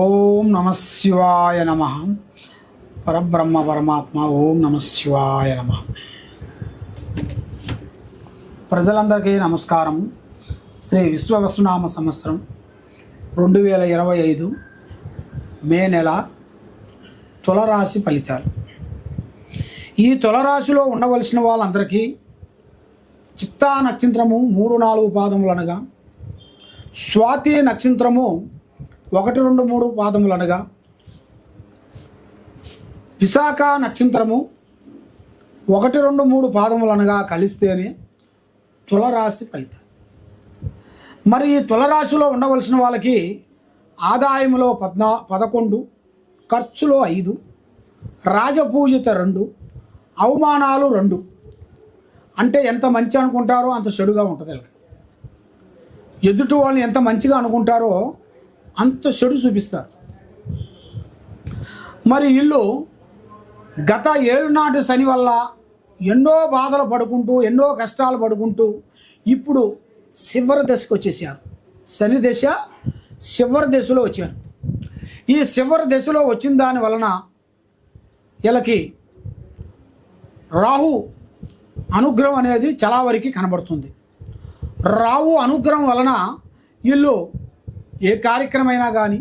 ఓం నమ శివాయ నమ. పరబ్రహ్మ పరమాత్మ ఓం నమ శివాయ నమ. ప్రజలందరికీ నమస్కారం. శ్రీ విశ్వవసునామ సంవత్సరం రెండు వేల ఇరవై ఐదు మే నెల తులరాశి ఫలితాలు. ఈ తులరాశిలో ఉండవలసిన వాళ్ళందరికీ చిత్తా నక్షత్రము మూడు నాలుగు పాదములు అనగా స్వాతి నక్షత్రము ఒకటి రెండు మూడు పాదములు అనగా విశాఖ నక్షత్రము ఒకటి రెండు మూడు పాదములు అనగా కలిస్తేనే తులరాశి ఫలితం మరి ఈ తులరాశిలో ఉండవలసిన వాళ్ళకి ఆదాయంలో పద్నా పదకొండు ఖర్చులో ఐదు రాజపూజిత రెండు అవమానాలు రెండు. అంటే ఎంత మంచి అనుకుంటారో అంత చెడుగా ఉంటుంది ఎదుటి వాళ్ళని ఎంత మంచిగా అనుకుంటారో అంత చెడు చూపిస్తారు మరి వీళ్ళు గత ఏళ్ళనాటి శని వల్ల ఎన్నో బాధలు పడుకుంటూ ఎన్నో కష్టాలు పడుకుంటూ ఇప్పుడు చివరి దశకు వచ్చేసారు. శని దశ చివరి దశలో వచ్చారు. ఈ చివరి దశలో వచ్చిన దాని వలన వీళ్ళకి రాహు అనుగ్రహం అనేది చాలా వరకు కనబడుతుంది. రావు అనుగ్రహం వలన వీళ్ళు ఏ కార్యక్రమైనా కానీ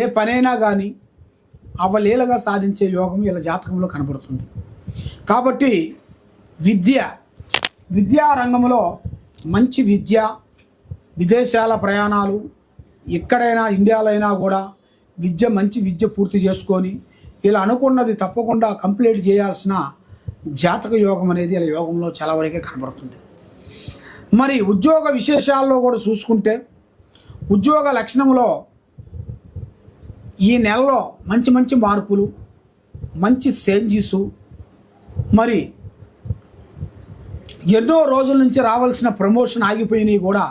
ఏ పనైనా కానీ అవలేలగా సాధించే యోగం ఇలా జాతకంలో కనబడుతుంది. కాబట్టి విద్య విద్యా రంగంలో మంచి విద్య విదేశాల ప్రయాణాలు ఎక్కడైనా ఇండియాలో అయినా కూడా విద్య మంచి విద్య పూర్తి చేసుకొని ఇలా అనుకున్నది తప్పకుండా కంప్లీట్ చేయాల్సిన జాతక యోగం అనేది ఇలా యోగంలో చాలా వరకే కనబడుతుంది. మరి ఉద్యోగ విశేషాల్లో కూడా చూసుకుంటే ఉద్యోగ లక్షణంలో ఈ నెలలో మంచి మంచి మార్పులు మంచి చేంజెస్ మరి ఎన్నో రోజుల నుంచి రావాల్సిన ప్రమోషన్ ఆగిపోయినవి కూడా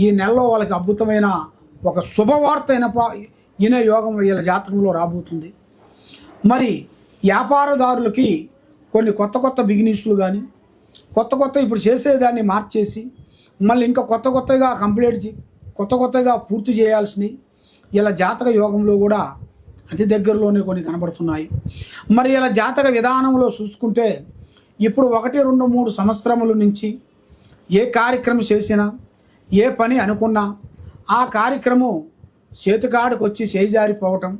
ఈ నెలలో వాళ్ళకి అద్భుతమైన ఒక శుభవార్త అయిన యోగం వీళ్ళ జాతకంలో రాబోతుంది. మరి వ్యాపారదారులకి కొన్ని కొత్త కొత్త బిగినెస్లు కానీ కొత్త కొత్త ఇప్పుడు చేసేదాన్ని మార్చేసి మళ్ళీ ఇంకా కొత్త కొత్తగా కంప్లీట్ చే కొత్త కొత్తగా పూర్తి చేయాల్సినవి. ఇలా జాతక యోగంలో కూడా అతి దగ్గరలోనే కొన్ని కనబడుతున్నాయి. మరి ఇలా జాతక విధానంలో చూసుకుంటే ఇప్పుడు ఒకటి రెండు మూడు సంవత్సరముల నుంచి ఏ కార్యక్రమం చేసినా ఏ పని అనుకున్నా ఆ కార్యక్రమం చేతికాడికి వచ్చి చేజారిపోవటం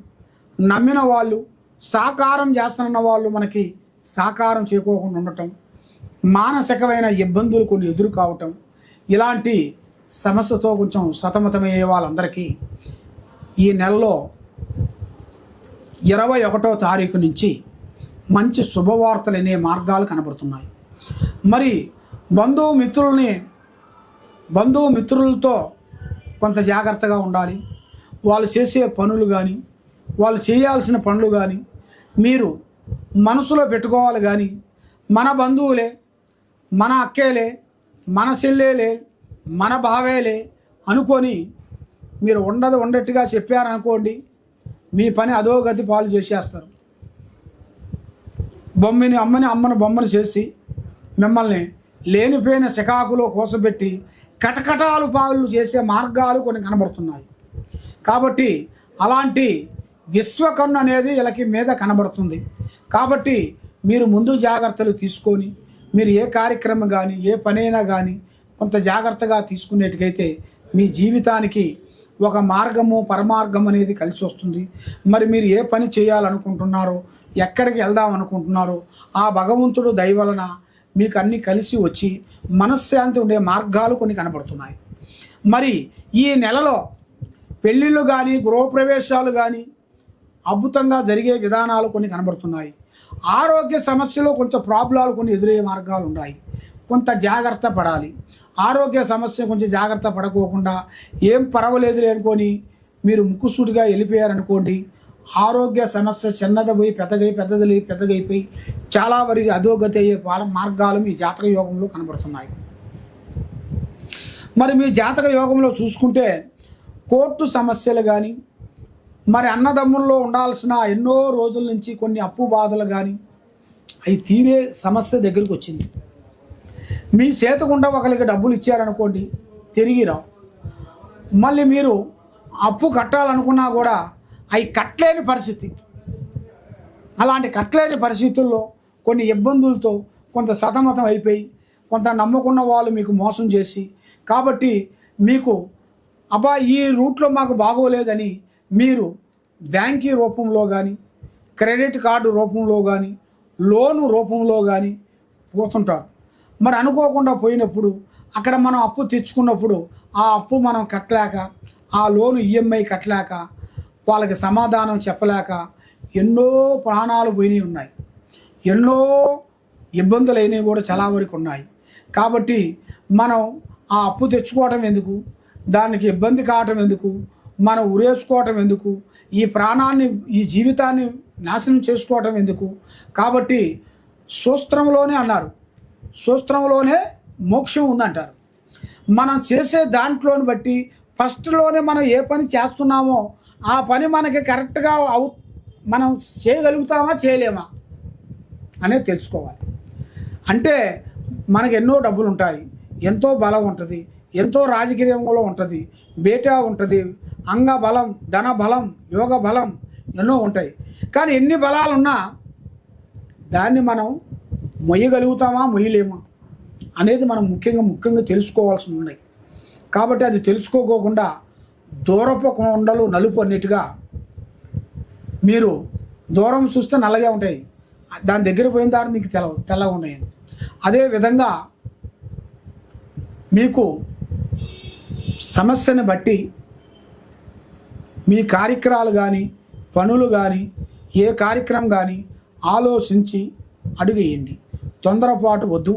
నమ్మిన వాళ్ళు సాకారం చేస్తున్న వాళ్ళు మనకి సాకారం చేయకోకుండా ఉండటం మానసికమైన ఇబ్బందులు కొన్ని ఎదురు కావటం ఇలాంటి సమస్యతో కొంచెం సతమతమయ్యే వాళ్ళందరికీ ఈ నెలలో ఇరవై ఒకటో తారీఖు నుంచి మంచి శుభవార్తలు అనే మార్గాలు కనబడుతున్నాయి. మరి బంధువు మిత్రుల్ని బంధువు మిత్రులతో కొంత జాగ్రత్తగా ఉండాలి. వాళ్ళు చేసే పనులు కానీ వాళ్ళు చేయాల్సిన పనులు కానీ మీరు మనసులో పెట్టుకోవాలి కానీ మన బంధువులే మన అక్కేలే మన చెల్లెలే మన బావేలే అనుకొని మీరు ఉండదు ఉండట్టుగా చెప్పారనుకోండి మీ పని అదో గతి పాలు చేసేస్తారు. బొమ్మని అమ్మని అమ్మని బొమ్మను చేసి మిమ్మల్ని లేనిపోయిన శకాకులో కోసబెట్టి కటకటాలు పాలు చేసే మార్గాలు కొన్ని కనబడుతున్నాయి. కాబట్టి అలాంటి విశ్వకన్ను అనేది వీళ్ళకి మీద కనబడుతుంది. కాబట్టి మీరు ముందు జాగ్రత్తలు తీసుకొని మీరు ఏ కార్యక్రమం కానీ ఏ పనైనా కానీ కొంత జాగ్రత్తగా తీసుకునేట్టుకైతే మీ జీవితానికి ఒక మార్గము పరమార్గం అనేది కలిసి వస్తుంది. మరి మీరు ఏ పని చేయాలనుకుంటున్నారో ఎక్కడికి వెళ్దాం అనుకుంటున్నారో ఆ భగవంతుడు దయవలన మీకు అన్నీ కలిసి వచ్చి మనశ్శాంతి ఉండే మార్గాలు కొన్ని కనబడుతున్నాయి. మరి ఈ నెలలో పెళ్ళిళ్ళు కానీ గృహప్రవేశాలు కానీ అద్భుతంగా జరిగే విధానాలు కొన్ని కనబడుతున్నాయి. ఆరోగ్య సమస్యలో కొంచెం ప్రాబ్లాలు కొన్ని ఎదురయ్యే మార్గాలు ఉన్నాయి. కొంత జాగ్రత్త పడాలి. ఆరోగ్య సమస్య కొంచెం జాగ్రత్త పడకోకుండా ఏం పర్వాలేదు అనుకొని మీరు ముక్కుసూటిగా వెళ్ళిపోయారనుకోండి ఆరోగ్య సమస్య చిన్నది పోయి పెద్దగై పెద్దది పెద్దగైపోయి చాలా వరకు అధోగతి అయ్యే పాల మార్గాలు మీ జాతక యోగంలో కనబడుతున్నాయి. మరి మీ జాతక యోగంలో చూసుకుంటే కోర్టు సమస్యలు కానీ మరి అన్నదమ్ముల్లో ఉండాల్సిన ఎన్నో రోజుల నుంచి కొన్ని అప్పు బాధలు కానీ అవి తీరే సమస్య దగ్గరికి వచ్చింది. మీ చేతకుండా ఒకరికి డబ్బులు ఇచ్చారనుకోండి తిరిగి రావు. మళ్ళీ మీరు అప్పు కట్టాలనుకున్నా కూడా అవి కట్టలేని పరిస్థితి. అలాంటి కట్టలేని పరిస్థితుల్లో కొన్ని ఇబ్బందులతో కొంత సతమతం అయిపోయి కొంత నమ్మకున్న వాళ్ళు మీకు మోసం చేసి కాబట్టి మీకు అబ్బా ఈ రూట్లో మాకు బాగోలేదని మీరు బ్యాంకీ రూపంలో కానీ క్రెడిట్ కార్డు రూపంలో కానీ లోను రూపంలో కానీ పోతుంటారు. మరి అనుకోకుండా పోయినప్పుడు అక్కడ మనం అప్పు తెచ్చుకున్నప్పుడు ఆ అప్పు మనం కట్టలేక ఆ లోను ఈఎంఐ కట్టలేక వాళ్ళకి సమాధానం చెప్పలేక ఎన్నో ప్రాణాలు పోయినవి ఉన్నాయి. ఎన్నో ఇబ్బందులు అయినవి కూడా చాలా వరకు ఉన్నాయి. కాబట్టి మనం ఆ అప్పు తెచ్చుకోవటం ఎందుకు? దానికి ఇబ్బంది కావటం ఎందుకు? మనం ఉరేసుకోవటం ఎందుకు? ఈ ప్రాణాన్ని ఈ జీవితాన్ని నాశనం చేసుకోవటం ఎందుకు? కాబట్టి సూస్త్రంలోనే అన్నారు. సూస్త్రంలోనే మోక్షం ఉందంటారు. మనం చేసే దాంట్లోని బట్టి ఫస్ట్లోనే మనం ఏ పని చేస్తున్నామో ఆ పని మనకి కరెక్ట్గా అవు మనం చేయగలుగుతామా చేయలేమా అనేది తెలుసుకోవాలి. అంటే మనకు ఎన్నో డబ్బులు ఉంటాయి. ఎంతో బలం ఉంటుంది. ఎంతో రాజకీయంలో ఉంటుంది. బేటా ఉంటుంది. అంగ బలం ధన బలం యోగ బలం ఎన్నో ఉంటాయి. కానీ ఎన్ని బలాలున్నా దాన్ని మనం మొయ్యగలుగుతామా మొయ్యలేమా అనేది మనం ముఖ్యంగా ముఖ్యంగా తెలుసుకోవాల్సి ఉన్నాయి. కాబట్టి అది తెలుసుకోకోకుండా దూరపు కొండలు నలుపు అన్నిటిగా మీరు దూరం చూస్తే నల్లగా ఉంటాయి. దాని దగ్గర పోయిన తర్వాత నీకు తెల్ల తెల్లగా ఉన్నాయి. అదే విధంగా మీకు సమస్యని బట్టి మీ కార్యక్రమాలు కానీ పనులు కానీ ఏ కార్యక్రమం కానీ ఆలోచించి అడుగేయండి. తొందరపాటు వద్దు.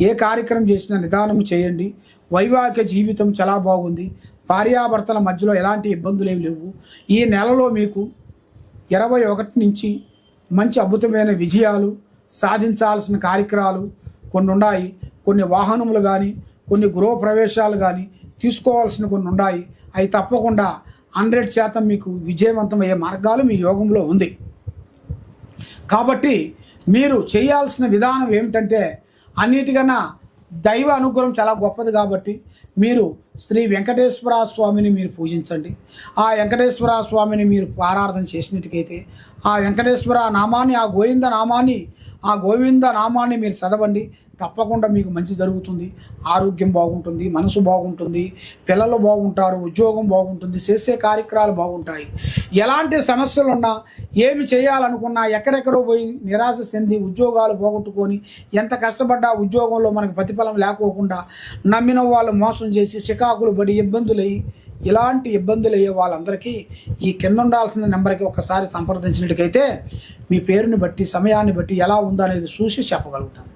ఏ కార్యక్రమం చేసినా నిదానం చేయండి. వైవాహిక జీవితం చాలా బాగుంది. భార్యాభర్తల మధ్యలో ఎలాంటి ఇబ్బందులు ఏమి లేవు. ఈ నెలలో మీకు ఇరవై ఒకటి నుంచి మంచి అద్భుతమైన విజయాలు సాధించాల్సిన కార్యక్రమాలు కొన్ని ఉన్నాయి. కొన్ని వాహనములు కానీ కొన్ని గృహ ప్రవేశాలు కానీ తీసుకోవాల్సిన కొన్ని ఉన్నాయి. అవి తప్పకుండా హండ్రెడ్ శాతం మీకు విజయవంతమయ్యే మార్గాలు మీ యోగంలో ఉంది. కాబట్టి మీరు చేయాల్సిన విధానం ఏమిటంటే అన్నిటికన్నా దైవ అనుగ్రహం చాలా గొప్పది కాబట్టి మీరు శ్రీ వెంకటేశ్వర స్వామిని మీరు పూజించండి. ఆ వెంకటేశ్వర స్వామిని మీరు పారార్థన చేసినట్టుకైతే ఆ వెంకటేశ్వర నామాన్ని ఆ గోవింద నామాన్ని ఆ గోవింద నామాన్ని మీరు చదవండి. తప్పకుండా మీకు మంచి జరుగుతుంది. ఆరోగ్యం బాగుంటుంది మనసు బాగుంటుంది పిల్లలు బాగుంటారు ఉద్యోగం బాగుంటుంది చేసే కార్యక్రమాలు బాగుంటాయి. ఎలాంటి సమస్యలు ఉన్నా ఏమి చేయాలనుకున్నా ఎక్కడెక్కడో పోయి నిరాశ చెంది ఉద్యోగాలు పోగొట్టుకొని ఎంత కష్టపడ్డా ఉద్యోగంలో మనకు ప్రతిఫలం లేకోకుండా నమ్మిన వాళ్ళు మోసం చేసి చికాకులు పడి ఇబ్బందులయ్యి ఇలాంటి ఇబ్బందులు అయ్యే వాళ్ళందరికీ ఈ కింద ఉండాల్సిన నెంబర్కి ఒకసారి సంప్రదించినట్టుకైతే మీ పేరుని బట్టి సమయాన్ని బట్టి ఎలా ఉందో అనేది చూసి చెప్పగలుగుతాను